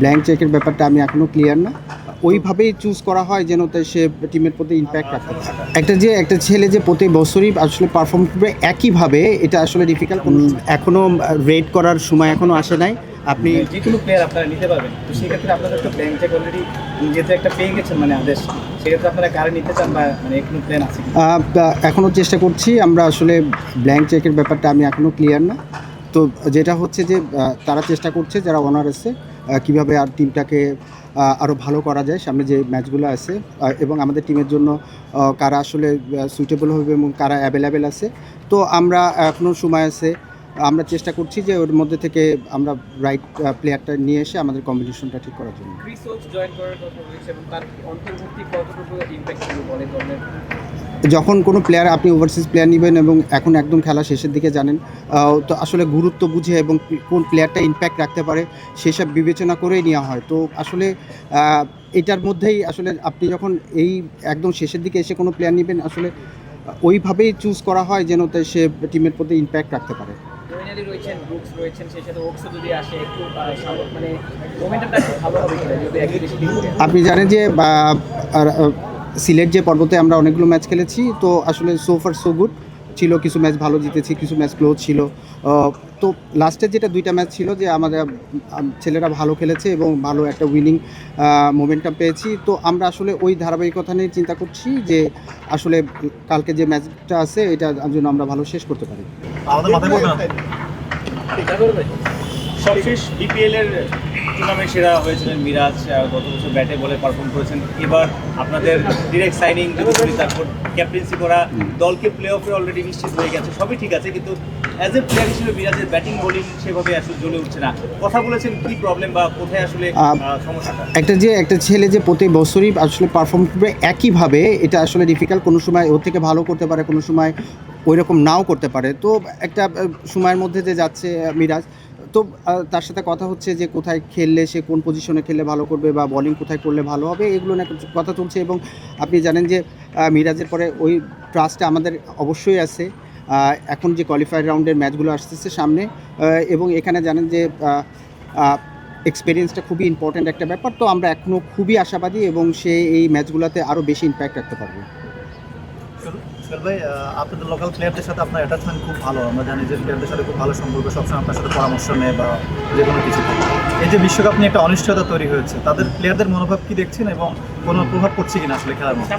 Blank চেকের ব্যাপারটা আমি এখনও ক্লিয়ার না। ওইভাবেই চুজ করা হয় যেন তাই সে টিমের প্রতি ইম্প্যাক্ট রাখতে পারে। একটা যে একটা ছেলে যে প্রতি বছরই আসলে পারফর্ম করবে একইভাবে এটা আসলে ডিফিকাল্ট এখনও রেড করার সময় এখনও আসে নাই। আপনি যে কোনো প্লেয়ার আপনারা নিতে পারবেন। তো সেক্ষেত্রে আপনাদের তো ব্যাংক চেক অলরেডি যেহেতু একটা পেয়ে গেছেন মানে আদেশ। সেক্ষেত্রে আপনারা কারে নিতে চান বা মানে কোনো? প্ল্যান আছে এখনও চেষ্টা করছি। আমরা আসলে ব্ল্যাঙ্ক চেকের ব্যাপারটা আমি এখনও ক্লিয়ার না। তো যেটা হচ্ছে যে তারা চেষ্টা করছে যারা আহ, কীভাবে আর টিমটাকে আরও ভালো করা যায় সামনে যে ম্যাচগুলো আছে এবং আমাদের টিমের জন্য কারা আসলে সুইটেবল হবে এবং কারা অ্যাভেলেবেল আছে। তো আমরা এখনও সময় আছে, আমরা চেষ্টা করছি যে ওর মধ্যে থেকে আমরা রাইট প্লেয়ারটা নিয়ে এসে আমাদের কম্পিটিশনটা ঠিক করার জন্য। জয়েন করার কথা এবং তার অন্তর্ভুক্তি কতটুকু ইম্প্যাক্ট বলে যখন কোনো প্লেয়ার আপনি ওভারসিজ প্লেয়ার নেবেন এবং এখন একদম খেলা শেষের দিকে জানেন তো আসলে গুরুত্ব বুঝে এবং কোন প্লেয়ারটা ইম্প্যাক্ট রাখতে পারে সেসব বিবেচনা করেই নেওয়া হয়। তো আসলে এটার মধ্যেই আসলে আপনি যখন এই একদম শেষের দিকে এসে কোনো প্লেয়ার নেবেন আসলে ওইভাবেই চুজ করা হয় যেন তাই সে টিমের প্রতি ইম্প্যাক্ট রাখতে পারে। রয়েছেন ব্রুকস রয়েছেন সেই সাথে ওকসও যদি আসে একটু মানে মোমেন্টামটা ভালো হবে যদি একই বেশি আপনি জানেন যে সিলেট যে পর্বতে আমরা অনেকগুলো ম্যাচ খেলেছি তো আসলে সো ফার সো গুড ছিল কিছু ম্যাচ ভালো জিতেছি কিছু ম্যাচ ক্লোজ ছিল। তো লাস্টের যেটা দুইটা ম্যাচ ছিল যে আমাদের ছেলেরা ভালো খেলেছে এবং ভালো একটা উইনিং মোমেন্টাম পেয়েছি। তো আমরা আসলে ওই ধারাবাহিকতা নিয়ে চিন্তা করছি যে আসলে কালকে যে ম্যাচটা আছে এটা জন্য আমরা ভালো শেষ করতে পারি। আমাদের মাথায় সবশেষ বিপিএল এর টুর্নামেন্ট সেরা হয়েছিলেন মিরাজ গত বছর ব্যাটে বলে পারফর্ম করেছেন। এবার আপনাদের ডিরেক্ট সাইনিং যদি তারপর ক্যাপ্টেন্সি করা দলকে প্লে অফে অলরেডি নিশ্চিত হয়ে গেছে সবই ঠিক আছে কিন্তু অ্যাজ এ প্লেয়ার হিসেবে মিরাজের ব্যাটিং বোলিং সেভাবে আসলে জ্বলে উঠছে না। কথা বলেছেন কি প্রবলেম বা কোথায় আসলে সমস্যাটা? একটা যে একটা ছেলে যে প্রতি বছরই আসলে পারফর্ম করবে একইভাবে এটা আসলে ডিফিকাল্ট কোনো সময় ওর থেকে ভালো করতে পারে কোনো সময় ওই রকম নাও করতে পারে। তো একটা সময়ের মধ্যে যে যাচ্ছে মিরাজ তো তার সাথে কথা হচ্ছে যে কোথায় খেললে সে কোন পজিশনে খেললে ভালো করবে বা বলিং কোথায় করলে ভালো হবে এগুলো না কথা চলছে এবং আপনি জানেন যে মিরাজের পরে ওই ট্রাস্টটা আমাদের অবশ্যই আছে। এখন যে কোয়ালিফায়ার রাউন্ডের ম্যাচগুলো আসতেছে সামনে এবং এখানে জানেন যে এক্সপিরিয়েন্সটা খুবই ইম্পর্ট্যান্ট একটা ব্যাপার। তো আমরা এখনও খুবই আশাবাদী এবং সে এই ম্যাচগুলোতে আরও বেশি ইম্প্যাক্ট রাখতে পারবে। সোহেল ভাই আপনাদের লোকাল প্লেয়ারদের সাথে আপনার অ্যাটাচমেন্ট খুব ভালো। আমরা জানি যে প্লেয়ারদের সাথে খুব ভালো সম্পর্ক, সবসময় আপনার সাথে পরামর্শ নেয় বা যে কোনো কিছু এই যে বিশ্বকাপ নিয়ে একটা অনিশ্চয়তা তৈরি হয়েছে, তাদের প্লেয়ারদের মনোভাব কি দেখছেন এবং কোনো প্রভাব পড়ছে কিনা আসলে খেলার মধ্যে?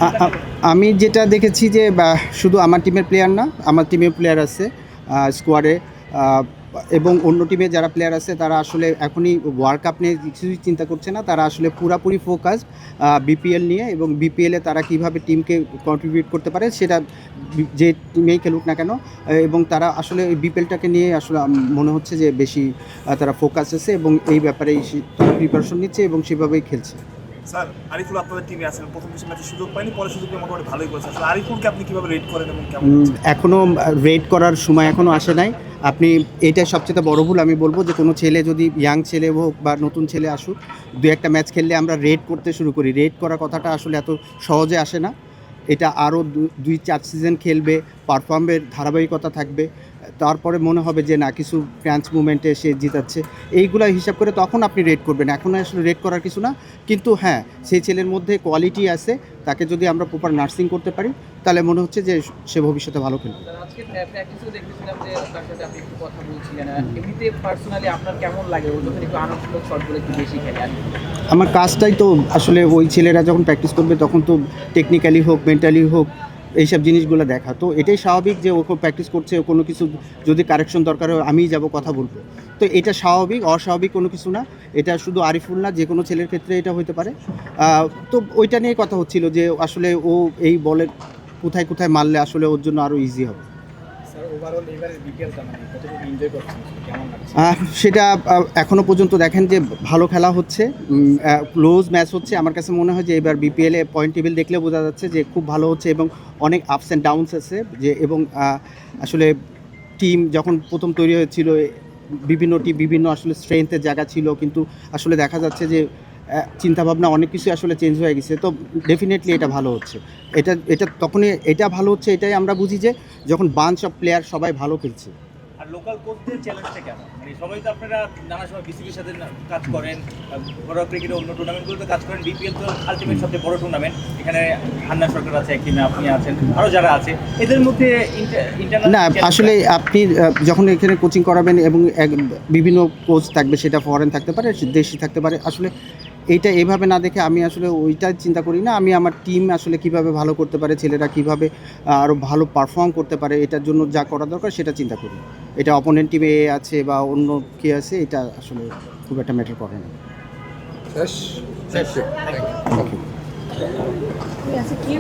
আমি যেটা দেখেছি যে শুধু আমার টিমের প্লেয়ার না, আমার টিমের প্লেয়ার আছে স্কোয়াডে এবং অন্য টিমে যারা প্লেয়ার আছে, তারা আসলে এখনই ওয়ার্ল্ড কাপ নিয়ে কিছুই চিন্তা করছে না। তারা আসলে পুরাপুরি ফোকাস বিপিএল নিয়ে এবং বিপিএলে তারা কীভাবে টিমকে কন্ট্রিবিউট করতে পারে সেটা যে টিমেই খেলুক না কেন, এবং তারা আসলে বিপিএলটাকে নিয়ে আসলে মনে হচ্ছে যে বেশি তারা ফোকাস আছে এবং এই ব্যাপারেই সে- তারা প্রিপারেশন নিচ্ছে এবং সেভাবেই খেলছে। স্যার আরিফুল আপনাদের টিমে আছেন। প্রথম কিছু ম্যাচে সুযোগ পাইনি পরে সুযোগ পেয়ে মোটামুটি ভালোই করেছে। আসলে আরিফুলকে আপনি কীভাবে রেট করেন এবং কেমন উম, এখনও রেড করার সময় এখনও আসে নাই। আপনি এটা সবচেয়ে বড় ভুল আমি বলব যে কোনো ছেলে যদি ইয়াং ছেলে হোক বা নতুন ছেলে আসুক দু একটা ম্যাচ খেললে আমরা রেড করতে শুরু করি। রেড করার কথাটা আসলে এত সহজে আসে না। এটা আরও দুই চার সিজন খেলবে পারফর্মের ধারাবাহিকতা থাকবে। তারপরে মনে হবে যে না কিছু ক্র্যাঞ্চ মুভমেন্টে সে জিতাচ্ছে। এইগুলো হিসাব করে তখন আপনি রেড করবেন। এখন আসলে রেড করার কিছু না। কিন্তু হ্যাঁ সেই ছেলের মধ্যে কোয়ালিটি আছে। তাকে যদি আমরা প্রপার নার্সিং করতে পারি তাহলে মনে হচ্ছে যে সে ভবিষ্যতে ভালো খেলবে। কি? আমার কাজটাই তো আসলে ওই ছেলেরা যখন প্র্যাকটিস করবে তখন তো টেকনিক্যালি হোক মেন্টালি হোক এইসব জিনিসগুলো দেখা। তো এটাই স্বাভাবিক যে ও প্র্যাকটিস করছে কোনো কিছু যদি কারেকশন দরকার হয়, আমিই যাব কথা বলব। তো এটা স্বাভাবিক, অস্বাভাবিক কোনো কিছু না। এটা শুধু আরিফুল না যে কোনো ছেলের ক্ষেত্রে এটা হতে পারে। তো ওইটা নিয়ে কথা হচ্ছিল যে আসলে ও এই বলের কোথায় কোথায় মারলে আসলে ওর জন্য আরও ইজি হবে। সেটা আহ, এখনও পর্যন্ত দেখেন যে ভালো খেলা হচ্ছে। ক্লোজ ম্যাচ হচ্ছে। আমার কাছে মনে হয় যে এবার বিপিএলে পয়েন্ট টেবিল দেখলে বোঝা যাচ্ছে যে খুব ভালো হচ্ছে এবং অনেক আপস অ্যান্ড ডাউনস আছে যে এবং আসলে টিম যখন প্রথম তৈরি হয়েছিল বিভিন্ন টিম বিভিন্ন আসলে স্ট্রেংথের জায়গা ছিল কিন্তু আসলে দেখা যাচ্ছে যে চিন্তাভাবনা অনেক কিছু আসলে চেঞ্জ হয়ে গেছে। তো ডেফিনেটলি এটা ভালো হচ্ছে। এটা এটা তখনই এটা ভালো হচ্ছে এটাই আমরা বুঝি যে যখন বাঞ্চ অফ প্লেয়ার সবাই ভালো খেলছে। আর লোকাল কোচদের চ্যালেঞ্জটা কেমন? মানে সবাই তো আপনারা নানা সময় বিসিবির সাথে না- কাজ করেন আহ, ঘরোয়া ক্রিকেটে অন্য টুর্নামেন্টগুলোতে কাজ করেন বিপিএল তো আলটিমেট সবচেয়ে বড় টুর্নামেন্ট এখানে হান্না সরকার আছে আপনি আছেন আরও যারা আছে এদের মধ্যে না আসলে আপনি যখন এখানে কোচিং করাবেন এবং বিভিন্ন কোচ থাকবে সেটা ফরেন থাকতে পারে দেশি থাকতে পারে আসলে এইটা এভাবে না দেখে আমি আসলে ওইটা চিন্তা করি না। আমি আমার টিম আসলে কীভাবে ভালো করতে পারে ছেলেরা কীভাবে আরও ভালো পারফর্ম করতে পারে এটার জন্য যা করা দরকার সেটা চিন্তা করি। এটা অপোনেন্ট টিমে এ আছে বা অন্য কে আছে এটা আসলে খুব একটা ম্যাটার করে না। Thank you